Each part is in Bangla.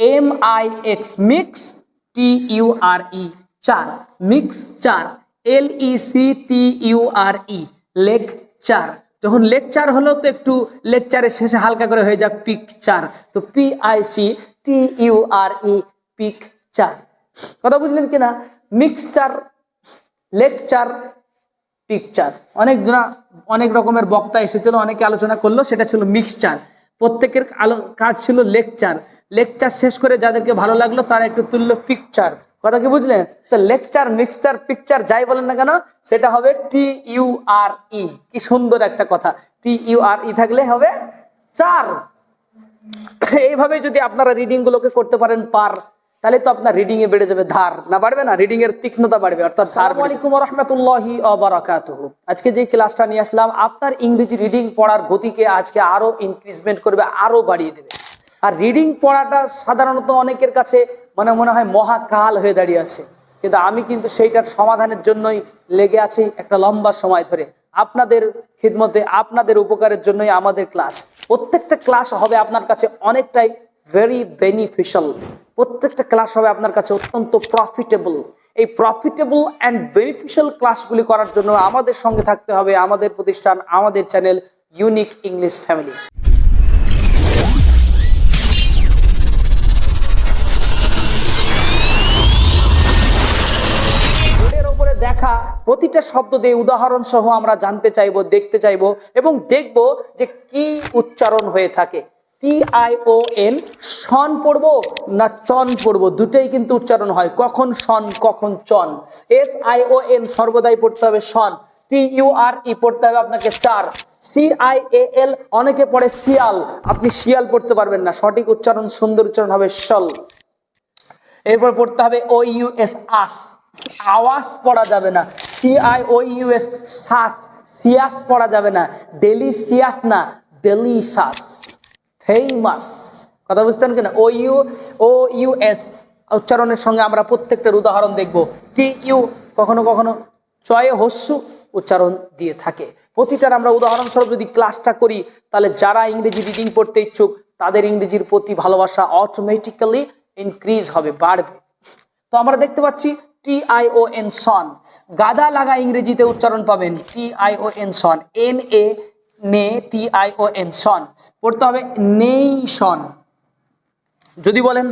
M I X mix T U R E চার mixture L E C T U R E lecture যখন লেকচার হলো তো একটু লেকচারের শেষে হালকা করে হয়ে যাক পিকচার তো P I C T U R E picture কথা বুঝলেন কিনা? মিক্সচার লেকচার পিকচার অনেক অনেক রকমের বক্তা এসেছিল, অনেকে আলোচনা করল, সেটা ছিল মিক্সচার প্রত্যেকের আলো, কাজ ছিল লেকচার লেকচার শেষ করে যাদেরকে ভালো লাগল, তারা একটু তুললো পিকচার কথা কি বুঝলেন তো লেকচার মিক্সচার পিকচার যাই বলেন না কেন, সেটা হবে টি ইউ আর ই কি সুন্দর একটা কথা। টি ইউ আর ই থাকলে হবে চার। এইভাবে যদি আপনারা রিডিং গুলোকে করতে পারেন পার, তাহলে তো আপনার রিডিং এ বেড়ে যাবে ধার। না বাড়বে না? রিডিং এর তীক্ষ্ণতা বাড়বে, অর্থাৎ আসসালামু আলাইকুম রহমতুল্লাহি অবরাকাতুহু আজকে যে ক্লাসটা নিয়ে আসলাম, আপনার ইংরেজি রিডিং পড়ার গতিকে আজকে আরও ইনক্রিজমেন্ট করবে, আরও বাড়িয়ে দেবে। আর রিডিং পড়াটা সাধারণত অনেকের কাছে মানে মনে হয় মহাকাল হয়ে দাঁড়িয়ে আছে। কিন্তু আমি কিন্তু সেইটার সমাধানের জন্যই লেগে আছি একটা লম্বা সময় ধরে। আপনাদের খিদমতে, আপনাদের উপকারের জন্যই আমাদের ক্লাস প্রত্যেকটা ক্লাস হবে আপনার কাছে অনেকটাই ভেরি বেনিফিশিয়াল প্রত্যেকটা ক্লাস হবে আপনার কাছে অত্যন্ত প্রফিটেবল এই প্রফিটেবল অ্যান্ড বেনিফিশিয়াল ক্লাসগুলি করার জন্য আমাদের সঙ্গে থাকতে হবে আমাদের প্রতিষ্ঠান, আমাদের চ্যানেল ইউনিক ইংলিশ ফ্যামিলি দেখা প্রতিটা শব্দ দিয়ে উদাহরণ সহ আমরা জানতে চাইব, দেখতে চাইব এবং দেখব যে কি উচ্চারণ হয়ে থাকে। টি আই ও এন, সন পড়ব না চন পড়ব? দুটোই কিন্তু উচ্চারণ হয়। কখন সন, কখন চন। এস আই ও এন সর্বদাই পড়তে হবে সন। টি ইউ আর ই পড়তে হবে আপনাকে চার। সি আই এ এল, অনেকে পড়ে শিয়াল। আপনি শিয়াল পড়তে পারবেন না। সঠিক উচ্চারণ, সুন্দর উচ্চারণ হবে শল। এরপর পড়তে হবে ও ইউ এস আস। আওয়াজ পড়া যাবে না। C I O U S শ্বাস সিয়াস পড়া যাবে না। ডেলিসিয়াস না ডেলিশাস ফেমাস কথা বুঝতেন কিনা? O U O U S উচ্চারণের সঙ্গে আমরা প্রত্যেকটার উদাহরণ দেখব। টি ইউ, কখনো কখনো চয়ে হস্যু উচ্চারণ দিয়ে থাকে। প্রতিটার আমরা উদাহরণস্বরূপ যদি ক্লাসটা করি, তাহলে যারা ইংরেজি রিডিং পড়তে ইচ্ছুক, তাদের ইংরেজির প্রতি ভালোবাসা অটোমেটিক্যালি ইনক্রিজ হবে, বাড়বে। তো আমরা দেখতে পাচ্ছি টি আই ও এন সন গাদা লাগা ইংরেজিতে উচ্চারণ পাবেন টি আই ও এন সন এন এ নে টি আই ও এন সন পড়তে হবে নেইশন যদি বলেন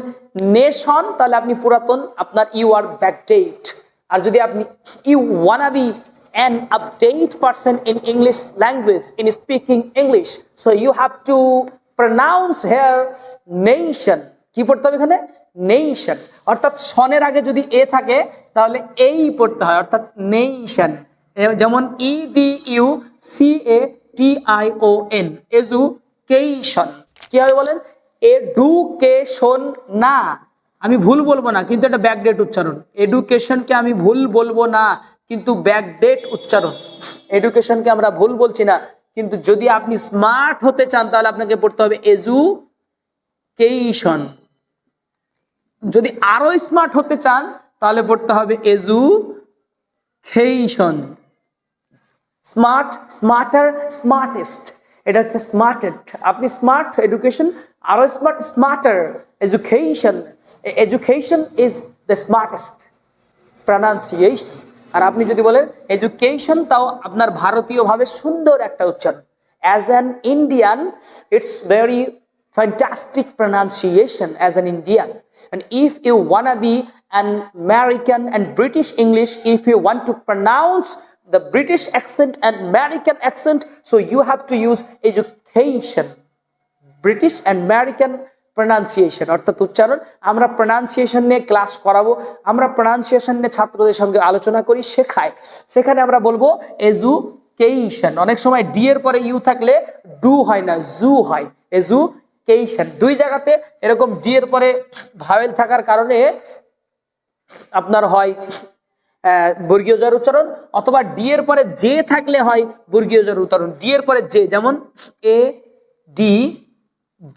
নেশন তাহলে আপনি পুরাতন আপনার ইউ আর ব্যাকডেট আর যদি আপনি you wanna be an update person in English language in speaking English so you have to pronounce here nation কি পড়তে হবে এখানে? নেইশন। অর্থাৎ সনের আগে যদি এ থাকে, তাহলে এই পড়তে হয়, অর্থাৎ নেইশন। যেমন E D U C A T I O N education কি হবে বলেন? এডুকেশন না। আমি ভুল বলব না, কিন্তু এটা ব্যাকডেট উচ্চারণ। এডুকেশনকে আমি ভুল বলব না, কিন্তু ব্যাকডেট উচ্চারণ। এডুকেশনকে আমরা ভুল বলছি না, কিন্তু যদি আপনি স্মার্ট হতে চান, তাহলে আপনাকে পড়তে হবে এজুকেশন যদি আরও স্মার্ট হতে চান, তাহলে পড়তে হবে এজুকেশন স্মার্ট স্মার্টার স্মার্টেস্ট এটা হচ্ছে স্মার্টেড আপনি স্মার্ট এডুকেশন আরও smart smarter education education is the smartest pronunciation আর আপনি যদি বলেন এডুকেশন তাও আপনার ভারতীয়ভাবে সুন্দর একটা উচ্চারণ. As an Indian it's very fantastic pronunciation as an Indian. And if you wanna be an American and British English, if you want to pronounce the British accent and American accent, so you have to use education. British and American pronunciation অর্থাৎ উচ্চারণ আমরা প্রনাউন্সিয়েশন নিয়ে ক্লাস করাবো আমরা প্রনাউন্সিয়েশন নিয়ে ছাত্রদের সঙ্গে আলোচনা করি শেখাই সেখানে আমরা বলব এজুকেশন অনেক সময় ডি এর পরে ইউ থাকলে ডু হয় না জু হয় এজু কেইশন দুই জায়গাতে এরকম ডি এর পরে ভাওয়েল থাকার কারণে আপনার হয় বর্গীয় জয়ের উচ্চারণ, অথবা ডি এর পরে জে থাকলে হয় বর্গীয় জয়ের উচ্চারণ। ডি এর পরে জে যেমন A D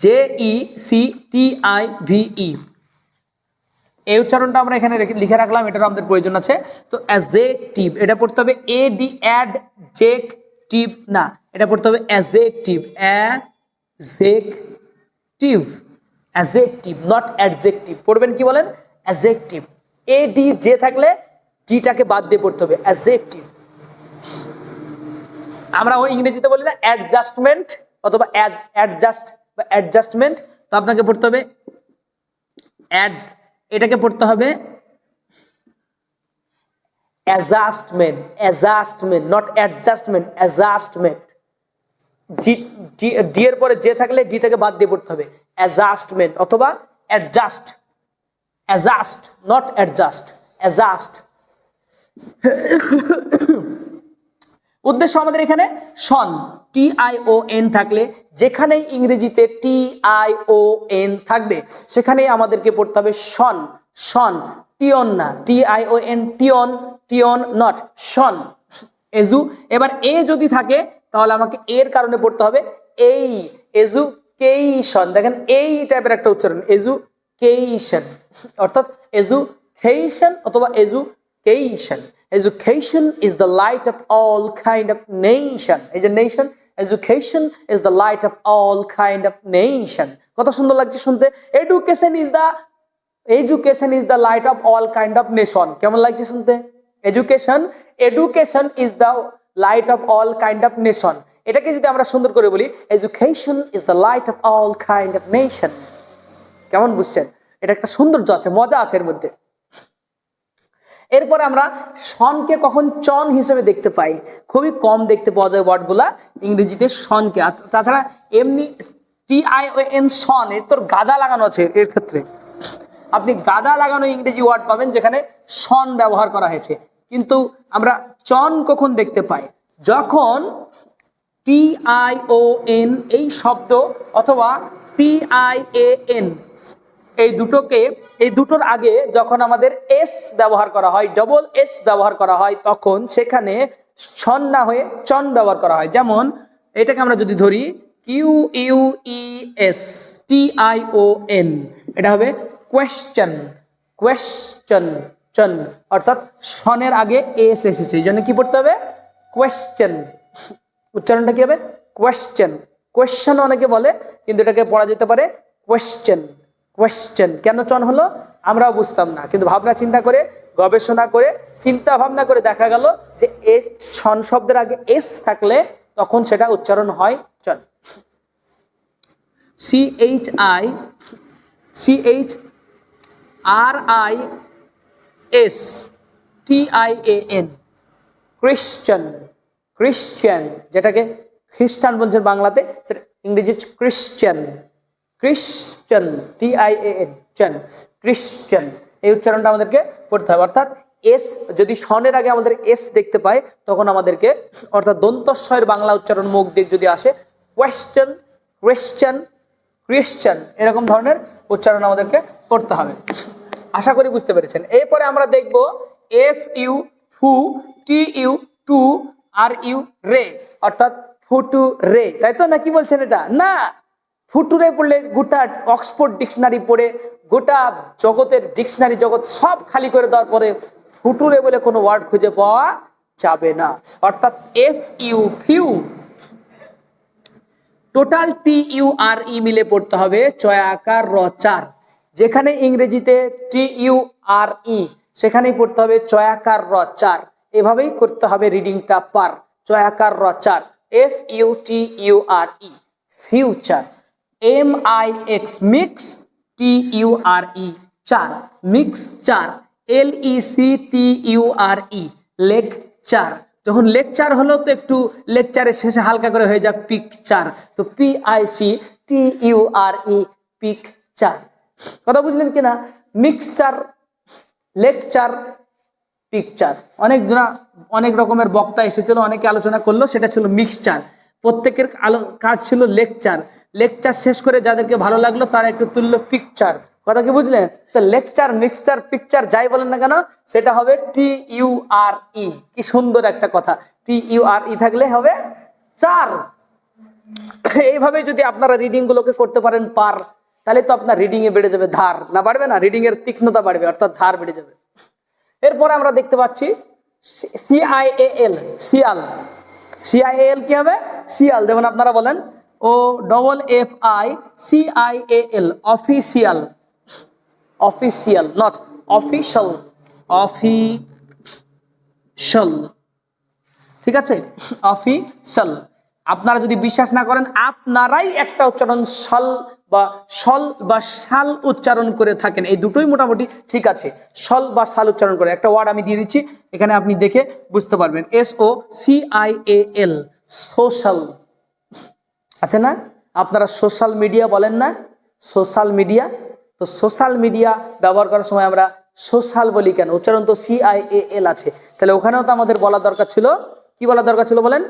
J E C T I V E এই উচ্চারণটা আমরা এখানে লিখে রাখলাম এটার আমাদের প্রয়োজন আছে। তো অ্যাজেকটিভ এটা পড়তে হবে A D adjective না, এটা পড়তে হবে adjective adjective adjective not adjective পড়বেন কি বলেন? অ্যাজেক্টিভ এ ডি যে থাকলে ডিটাকে বাদ দিয়ে পড়তে হবে অ্যাজেক্টিভ আমরা ওই ইংরেজিতে বলি না অ্যাডজাস্টমেন্ট অথবা অ্যাডজাস্ট বা অ্যাডজাস্টমেন্ট তো আপনাকে পড়তে হবে অ্যাড এটাকে পড়তে হবে adjustment adjustment not adjustment adjustment D এর পরে যে থাকলে ডিটাকে বাদ দিয়ে পড়তে হবে। অ্যাডজাস্টমেন্ট অথবা adjust adjust not adjust adjust উদ্দেশ্য আমাদের এখানে সন টি আই ও এন থাকলে যেখানে ইংরেজিতে টি আই ও এন থাকবে, সেখানেই আমাদেরকে পড়তে হবে সন। সন টিয়ন না T I O N tion tion not sion. Edu, এবার এ যদি থাকে তাহলে আমাকে এর কারণে পড়তে হবে এই এজুকেইশন দেখেন এই টাইপের একটা উচ্চারণ এজুকেইশন অর্থাৎ এজু এজুকেইশন অথবা edu education education is the light of all kind of nation age যে nation education is the light of all kind of nation কত সুন্দর লাগছে শুনতে। Education is the education is the light of all kind of nation কেমন লাগছে শুনতে? Education education is the light of all kind of nation এটাকে যদি আমরা সুন্দর করে বলি, education is the light of all kind of nation কেমন বুঝছেন? এটা একটা সৌন্দর্য আছে, মজা আছে এর মধ্যে। এরপরে আমরা সনকে কখন চন হিসেবে দেখতে পাই? খুবই কম দেখতে পাওয়া যায় ওয়ার্ডগুলা, ইংরেজিতে সনকে। তাছাড়া এমনি টি আই ও এন সন, এর তোর গাদা লাগানো আছে এর ক্ষেত্রে। আপনি গাদা লাগানো ইংরেজি ওয়ার্ড পাবেন যেখানে সন ব্যবহার করা হয়েছে। কিন্তু আমরা চন কখন দেখতে পাই? যখন টি আই ও এন এই শব্দ অথবা টি আই এ এন এই দুটোকে, এই দুটোর আগে যখন আমাদের এস ব্যবহার করা হয়, ডবল এস ব্যবহার করা হয়, তখন সেখানে ছন না হয়ে চন ব্যবহার করা হয়। যেমন এটাকে আমরা যদি ধরি, Q U E S, T I O N, এটা হবে কোয়েশ্চেন কোয়েশ্চন চন অর্থাৎ সনের আগে এস এসেছে এই জন্য কি পড়তে হবে? কোয়েশ্চেন উচ্চারণটা কি হবে? কোয়েশ্চেন কোয়েশ্চেন অনেকে বলে, কিন্তু এটাকে পড়া যেতে পারে কোয়েশ্চেন কোয়েশ্চেন কেন চন হলো? আমরাও বুঝতাম না। কিন্তু ভাবনা চিন্তা করে, গবেষণা করে, চিন্তা ভাবনা করে দেখা গেল যে এ সন শব্দের আগে এস থাকলে তখন সেটা উচ্চারণ হয় চন। C H I C H R I S T I A N Christian Christian যেটাকে খ্রিস্টান বলছেন বাংলাতে, সেটা ইংরেজি Christian Christian T I A N চান ক্রিশ্চান এই উচ্চারণটা আমাদেরকে পড়তে হবে। অর্থাৎ এস যদি সনের আগে আমাদের এস দেখতে পাই তখন আমাদেরকে, অর্থাৎ দন্তস্বয়ের বাংলা উচ্চারণ মুখ দিক যদি আসে কোয়েশ্চেন ক্রিশ্চান ক্রিশ্চান এরকম ধরনের উচ্চারণ আমাদেরকে করতে হবে। আশা করি বুঝতে পেরেছেন। এরপরে আমরা দেখব F U fu T U tu R U re অর্থাৎ ফুটু রে তাই তো না? কি বলছেন এটা? না! ফুটুরে পড়লে গোটা অক্সফোর্ড ডিকশনারি পড়ে, গোটা জগতের ডিকশনারি জগৎ সব খালি করে দেওয়ার পরে ফুটুরে বলে কোনো ওয়ার্ড খুঁজে পাওয়া যাবে না। অর্থাৎ F U fu total T U R E মিলে পড়তে হবে চয়াকার রচার যেখানে ইংরেজিতে টি ইউ আর ই সেখানেই পড়তে হবে চয়াকার র চার এভাবেই করতে হবে রিডিংটা পার চয়াকার র চার F U T U R E future. M I X mix T U R E ture, mixture L E C T U R E lecture যখন লেকচার হলো তো একটু লেকচারের শেষে হালকা করে হয়ে যাক পিকচার তো P I C T U R E picture কথা বুঝলেন কিনা? মিক্সচার লেকচার পিকচার অনেক জনা, অনেক রকমের বক্তা এসেছিল, অনেকে আলোচনা করল, সেটা ছিল মিক্সচার প্রত্যেকের আলো, কাজ ছিল লেকচার লেকচার শেষ করে যাদেরকে ভালো লাগল, তারা একটু তুললো পিকচার কথা কি বুঝলেন? তো লেকচার মিক্সচার পিকচার যাই বলেন না কেন, সেটা হবে টি ইউ আর ই কি সুন্দর একটা কথা। টি ইউ আর ই থাকলে হবে চার। এইভাবে যদি আপনারা রিডিং গুলোকে করতে পারেন পার। তাহলে তো আপনার রিডিং এ বেড়ে যাবে ধার। না বাড়বে না রিডিং এর তীক্ষ্ণতা বাড়বে, অর্থাৎ ধার বেড়ে যাবে। এরপরে আমরা দেখতে পাচ্ছি সিআইএল সিয়াল সিআইএল কি হবে? সিয়াল যেমন আপনারা বলেন O double F I C I A L official official not official official ঠিক আছে? অফিশাল আপনারা যদি বিশ্বাস না করেন, আপনারাই একটা উচ্চারণ সল বা সল বা শাল উচ্চারণ করে থাকেন। এই দুটোই মোটামুটি ঠিক আছে। সল বা শাল উচ্চারণ করে। একটা ওয়ার্ড আমি দিয়ে দিচ্ছি, এখানে আপনি দেখে বুঝতে পারবেন। S O C I A L social আছে না? আপনারা সোশ্যাল মিডিয়া বলেন না? সোশ্যাল মিডিয়া তো সোশ্যাল মিডিয়া ব্যবহার করার সময় আমরা সোশ্যাল বলি কেন? উচ্চারণ তো সি আই এ এল আছে। তাহলে ওখানেও তো আমাদের বলা দরকার ছিল। কি বলা দরকার ছিল বলেন?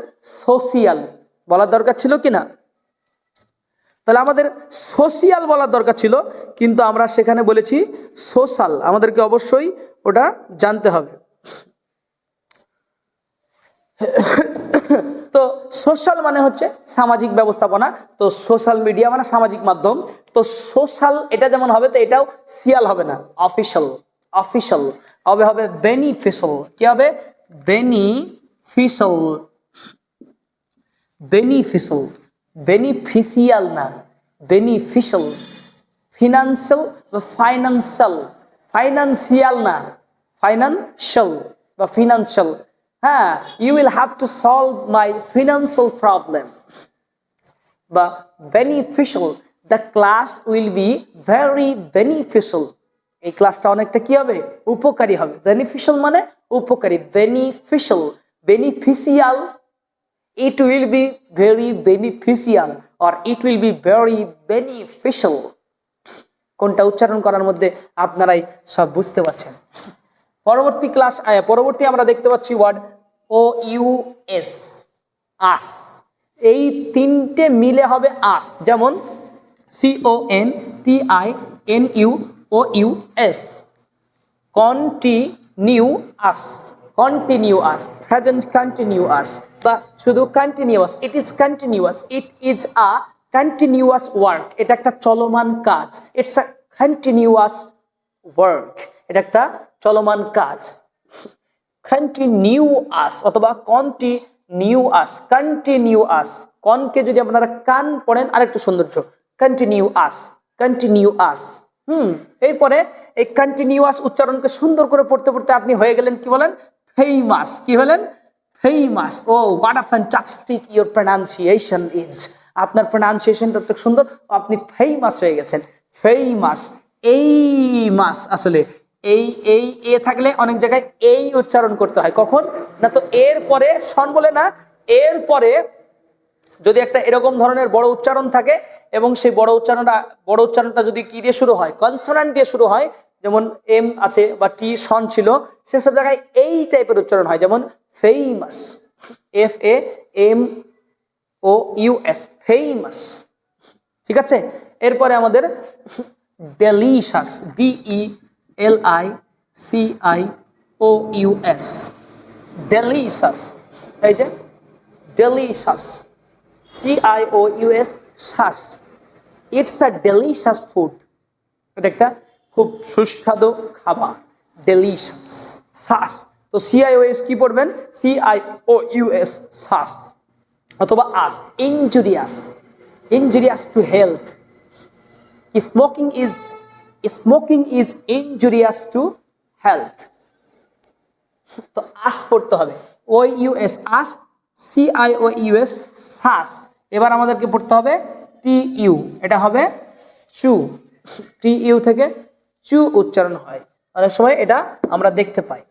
সোশিয়াল বলার দরকার ছিল কি না? তাহলে আমাদের সোশিয়াল বলার দরকার ছিল, কিন্তু আমরা সেখানে বলেছি সোশ্যাল আমাদেরকে অবশ্যই ওটা জানতে হবে। তো সোশ্যাল মানে হচ্ছে সামাজিক ব্যবস্থাপনা, তো সোশ্যাল মিডিয়া মানে সামাজিক মাধ্যম, তো সোশ্যাল এটা যেমন হবে, তো এটাও সিয়াল হবে না অফিসিয়াল অফিসিয়াল হবে হবে বেনিফিশিয়াল কি হবে? বেনিফিশিয়াল বেনিফিশিয়াল বেনিফিশিয়াল না বেনিফিশিয়াল ফিনান্সিয়াল বা ফাইন্যান্সিয়াল ফাইন্যান্সিয়াল না ফাইন্যান্সিয়াল বা ফিনান্সিয়াল হ্যাঁ you will have to solve my financial problem বা beneficial the class will be very beneficial এই ক্লাসটা অনেকটা কি হবে? উপকারী হবে। বেনিফিশিয়াল মানে উপকারী। Beneficial beneficial it will be very beneficial or it will be very beneficial কোনটা উচ্চারণ করার মধ্যে আপনারাই সব বুঝতে পারছেন। পরবর্তী ক্লাস পরবর্তী আমরা দেখতে পাচ্ছি word O U S ous এই তিনটে মিলে হবে আস যেমন C O N T I N U O U S continuous continuous present continuous বা শুধু continuous it is continuous it is a continuous work এটা একটা চলমান কাজ. ইটস আ কন্টিনিউয়াস ওয়ার্ক এটা একটা চলমান কাজ. কন্টিনিউয়াস অথবা কন্টিনিউয়াস কন্টিনিউয়াস কনকে যদি আপনারা কান পড়েন, আরেকটু সৌন্দর্য। কন্টিনিউয়াস কন্টিনিউয়াস হুম, এরপরে এই কন্টিনিউয়াস উচ্চারণকে সুন্দর করে পড়তে পড়তে আপনি হয়ে গেলেন কি বলেন? ফেইমাস কি হলেন? Famous oh what a fantastic your pronunciation is আপনার প্রনাউন্সিয়েশনটা অনেক সুন্দর। আপনি ফেইমাস হয়ে গেছেন। ফেইমাস এই মাস আসলে। এই এই এ থাকলে অনেক জায়গায় এই উচ্চারণ করতে হয়। কখন? না তো এর পরে সন বলে না, এর পরে যদি একটা এরকম ধরনের বড় উচ্চারণ থাকে এবং সেই বড় উচ্চারণটা বড় উচ্চারণটা যদি কি দিয়ে শুরু হয়? কনসোনান্ট দিয়ে শুরু হয় যেমন এম আছে বা টি সন ছিল, সেসব জায়গায় এই টাইপের উচ্চারণ হয়। যেমন famous F A M O U S famous ঠিক আছে? এরপরে আমাদের delicious D E L I C I O U S delicious এই যে delicious C I O U S শ্বাস ইটস আ ডেলিশাস ফুড এটা একটা খুব সুস্বাদু খাবার ডেলিশাস তো সিআইওএস কি পড়বেন? সিআই ও ইউএস শ্বাস অথবা ous injurious injurious to health smoking is smoking is injurious to health তো আস পড়তে হবে। O U S ous C I O U S cious এবার আমাদেরকে পড়তে হবে টি ইউ এটা হবে চু টি ইউ থেকে চু উচ্চারণ হয়। অনেক সময় এটা আমরা দেখতে পাই।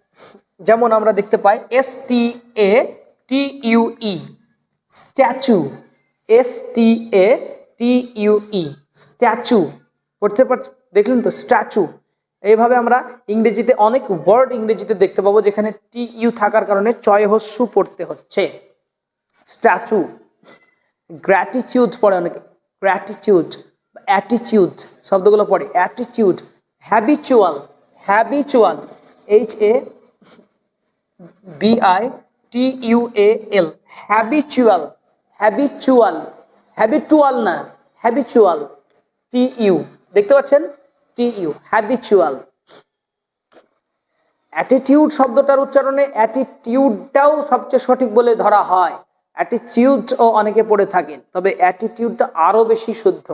যেমন আমরা দেখতে পাই S T A T U E statue S T A T U E statue পড়তে পার দেখলেন তো? স্ট্যাচু এইভাবে আমরা ইংরেজিতে অনেক ওয়ার্ড ইংরেজিতে দেখতে পাবো যেখানে টি ইউ থাকার কারণে চয় হস্যু পড়তে হচ্ছে। স্ট্যাচু গ্র্যাটিচিউড পড়ে অনেকে। গ্র্যাটিচিউড অ্যাটিচিউড শব্দগুলো পড়ে। অ্যাটিচিউড habitual habitual H A B I T U A L habitual habitual habitual না হ্যাবিচুয়াল টি ইউ দেখতে পাচ্ছেন? টি ইউ হ্যাবিচুয়াল অ্যাটিটিউড শব্দটার উচ্চারণে অ্যাটিটিউডটাও সবচেয়ে সঠিক বলে ধরা হয়। অ্যাটিটিউডও অনেকে পড়ে থাকেন, তবে অ্যাটিটিউডটা আরও বেশি শুদ্ধ।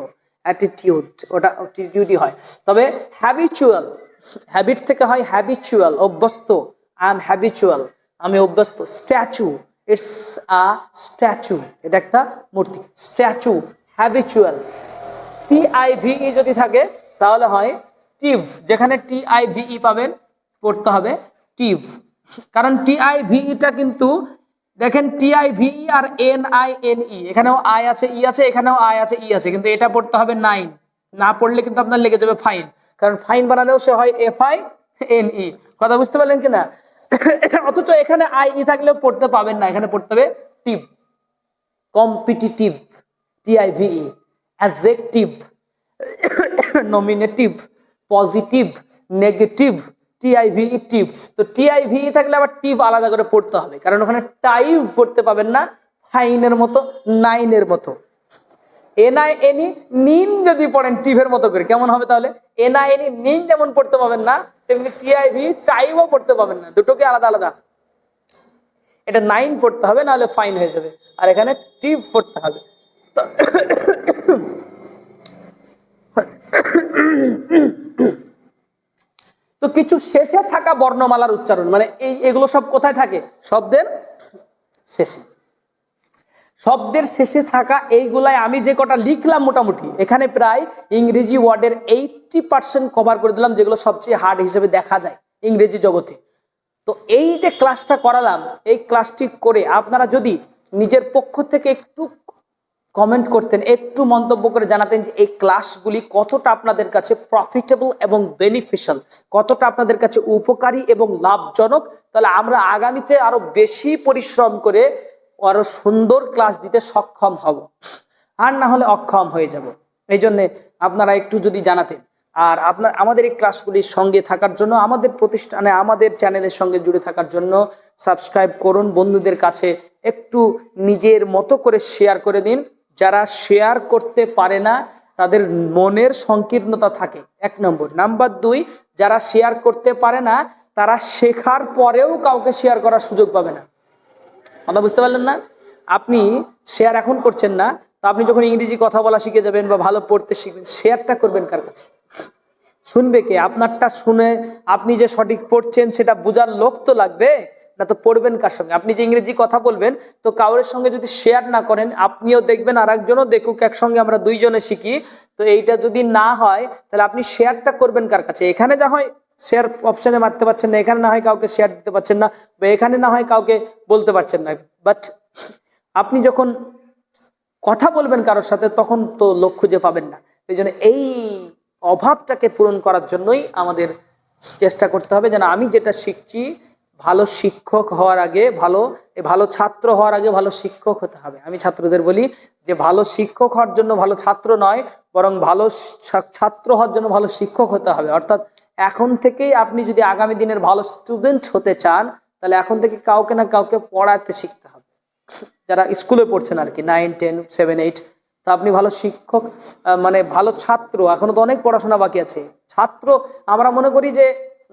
অ্যাটিটিউড ওটা অ্যাটিটিউডই হয়। তবে হ্যাবিচুয়াল হ্যাবিট থেকে হয় হ্যাবিচুয়াল অভ্যস্ত। আই এম হ্যাবিচুয়াল আমি অভ্যস্ত। স্ট্যাচু ইটস আ স্ট্যাচু এটা একটা মূর্তি। Statue habitual T I V E যদি থাকে, তাহলে হয় টিভ। যেখানে টি আই ভিই পাবেন, পড়তে হবে টিভ। কারণ টি আই ভিইটা কিন্তু দেখেন T I V E R N I N E এখানেও আই আছে ই আছে, এখানেও আই আছে ই আছে, কিন্তু এটা পড়তে হবে নাইন না পড়লে কিন্তু আপনার লেগে যাবে ফাইন কারণ ফাইন বানালেও সে হয় এফ আই এন ই কথা বুঝতে পারলেন কিনা? অথচ এখানে আই ই থাকলেও পড়তে পাবেন না, এখানে পড়তে হবে tive competitive T I V E adjective nominative positive negative T I V E টিপ তো টিআইভি থাকলে আবার টিপ আলাদা করে পড়তে হবে। কারণ ওখানে টাইভ পড়তে পাবেন না ফাইনের মতো নাইনের মতো। এনআই এনি নিন যদি পড়েন টিভের মতো করে, কেমন হবে তাহলে? এনআই এনি নিন যেমন পড়তে পাবেন না, তেমনি টিআইভি টাইভও পড়তে পাবেন না, দুটোকে আলাদা আলাদা। এটা নাইন পড়তে হবে, নাহলে ফাইন হয়ে যাবে। আর এখানে টিপ পড়তে হবে। তো- তো কিছু শেষে থাকা বর্ণমালার উচ্চারণ মানে এই এগুলো সব কোথায় থাকে? শব্দের শেষে। শব্দের শেষে থাকা এইগুলাই আমি যে কটা লিখলাম মোটামুটি, এখানে প্রায় ইংরেজি ওয়ার্ডের এইটটি পার্সেন্ট কভার করে দিলাম, যেগুলো সবচেয়ে হার্ড হিসেবে দেখা যায় ইংরেজি জগতে। তো এই যে ক্লাসটা করালাম, এই ক্লাসটি করে আপনারা যদি নিজের পক্ষ থেকে একটু কমেন্ট করতেন, একটু মন্তব্য করে জানাতেন যে এই ক্লাসগুলি কতটা আপনাদের কাছে প্রফিটেবল এবং বেনিফিশিয়াল কতটা আপনাদের কাছে উপকারী এবং লাভজনক। তাহলে আমরা আগামীতে আরও বেশি পরিশ্রম করে আরও সুন্দর ক্লাস দিতে সক্ষম হব। আর না হলে অক্ষম হয়ে যাব। এই জন্যে আপনারা একটু যদি জানাতেন। আর আপনার, আমাদের এই ক্লাসগুলির সঙ্গে থাকার জন্য, আমাদের প্রতিষ্ঠানে, আমাদের চ্যানেলের সঙ্গে জুড়ে থাকার জন্য সাবস্ক্রাইব করুন। বন্ধুদের কাছে একটু নিজের মতো করে শেয়ার করে দিন। যারা শেয়ার করতে পারে না, তাদের মনের সংকীর্ণতা থাকে। এক নম্বর। নাম্বার দুই, যারা শেয়ার করতে পারে না, তারা শেখার পরেও কাউকে শেয়ার করার সুযোগ পাবে না। কথা বুঝতে পারলেন না? আপনি শেয়ার এখন করছেন না, তো আপনি যখন ইংরেজি কথা বলা শিখে যাবেন বা ভালো পড়তে শিখবেন শেয়ারটা করবেন কার কাছে? শুনবে কে? আপনারটা শুনে আপনি যে সঠিক পড়ছেন, সেটা বোঝার লোক তো লাগবে। না তো পড়বেন কার সঙ্গে? আপনি যে ইংরেজি কথা বলবেন, তো কাউরের সঙ্গে যদি শেয়ার না করেন, আপনিও দেখবেন আর একজনও দেখুক, একসঙ্গে আমরা দুইজনে শিখি। তো এইটা যদি না হয়, তাহলে আপনি শেয়ারটা করবেন কার কাছে? এখানে যা হয় শেয়ার অপশনে মারতে পারছেন না, এখানে না হয় কাউকে শেয়ার দিতে পারছেন না, বা এখানে না হয় কাউকে বলতে পারছেন না। বাট আপনি যখন কথা বলবেন কারোর সাথে, তখন তো লোক খুঁজে পাবেন না। এই জন্য এই অভাবটাকে পূরণ করার জন্যই আমাদের চেষ্টা করতে হবে, যেন আমি যেটা শিখছি ভালো শিক্ষক হওয়ার আগে ভালো ভালো ছাত্র হওয়ার আগে ভালো শিক্ষক হতে হবে। আমি ছাত্রদের বলি যে ভালো শিক্ষক হওয়ার জন্য ভালো ছাত্র নয়, বরং ভালো ছাত্র হওয়ার জন্য ভালো শিক্ষক হতে হবে। অর্থাৎ এখন থেকেই আপনি যদি আগামী দিনের ভালো স্টুডেন্ট হতে চান, তাহলে এখন থেকে কাউকে না কাউকে পড়াতে শিখতে হবে। যারা স্কুলে পড়ছেন আর কি নাইন টেন সেভেন এইট তা আপনি ভালো শিক্ষক মানে ভালো ছাত্র, এখনও তো অনেক পড়াশোনা বাকি আছে। ছাত্র, আমরা মনে করি যে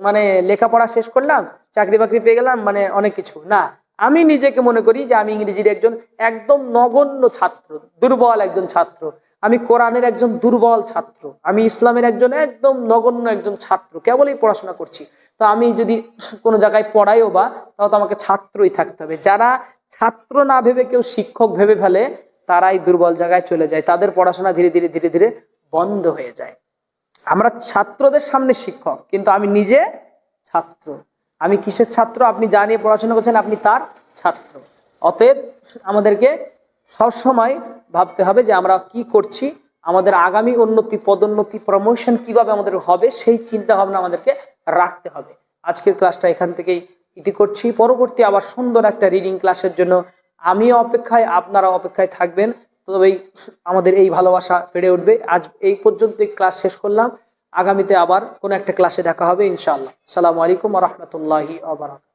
মানে লেখাপড়া শেষ করলাম চাকরি বাকরি পেয়ে গেলাম মানে অনেক কিছু। না, আমি নিজেকে মনে করি যে আমি ইংরেজির একজন একদম নগণ্য ছাত্র, দুর্বল একজন ছাত্র। আমি কোরআনের একজন দুর্বল ছাত্র। আমি ইসলামের একজন একদম নগণ্য একজন ছাত্র, কেবলই পড়াশোনা করছি। তো আমি যদি কোনো জায়গায় পড়াইও বা তাও তো আমাকে ছাত্রই থাকতে হবে। যারা ছাত্র না ভেবে কেউ শিক্ষক ভেবে ফেলে, তারাই দুর্বল জায়গায় চলে যায়। তাদের পড়াশোনা ধীরে ধীরে ধীরে ধীরে বন্ধ হয়ে যায়। আমরা ছাত্রদের সামনে শিক্ষক, কিন্তু আমি নিজে ছাত্র। আমি কিসের ছাত্র? আপনি যা নিয়ে পড়াশোনা করছেন, আপনি তার ছাত্র। অতএব আমাদেরকে সবসময় ভাবতে হবে যে আমরা কি করছি, আমাদের আগামী উন্নতি, পদোন্নতি প্রমোশন কীভাবে আমাদের হবে, সেই চিন্তা ভাবনা আমাদেরকে রাখতে হবে। আজকের ক্লাসটা এখান থেকেই ইতি করছি। পরবর্তী আবার সুন্দর একটা রিডিং ক্লাসের জন্য আমিও অপেক্ষায় আপনারা অপেক্ষায় থাকবেন। তবেই আমাদের এই ভালোবাসা বেড়ে উঠবে। আজ এই পর্যন্ত ক্লাস শেষ করলাম। আগামীতে আবার কোনো একটা ক্লাসে দেখা হবে ইনশাআল্লাহ। সালামু আলাইকুম রহমতুল্লাহি আবরাক